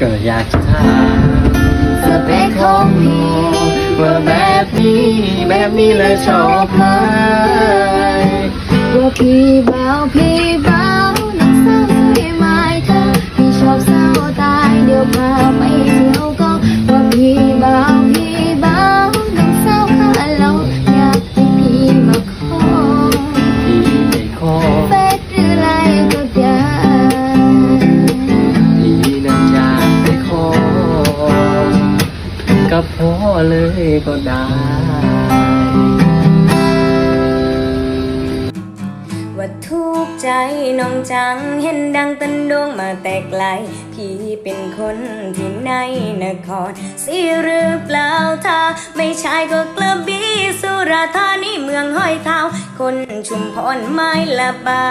ก็อยากถามสเปคของหนูว่าแบบนี้แบบนี้เลยชอบไหมว่าพี่เบาพี่ เลยก็ได้ ว่าทุกใจน้องจังเห็นดังตันดวงมาแต่ไกล พี่เป็นคนที่ในนครสิหรือเปล่าถ้าไม่ใช่ก็กระบี่สุราธานีเมืองห้อยเท้า คนชุมพรไม่ละเบา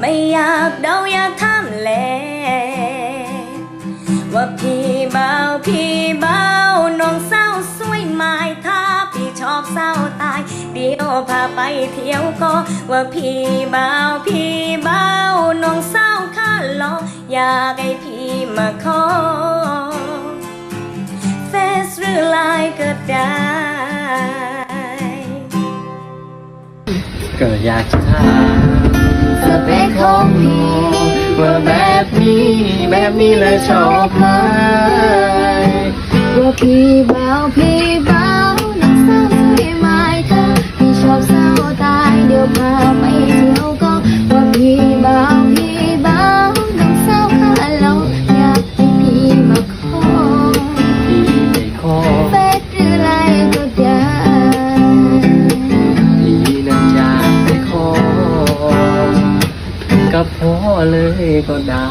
ไม่อยากเดาอยากถามแลว่าพี่เบาพี่ ยเดี๋ยว พาไปเที่ยวก็ว่าพี่เบาพี่เบาน้องเศร้าข้าลออยากให้พี่มาขอเฟซหรือไลน์ก็ได้ ก็อยากจะถามสเปคของพี่ว่าแบบนี้แบบนี้เลยชอบไหมว่าพี่เบาพี่เบาน้ กับพ่อเลยก็ได้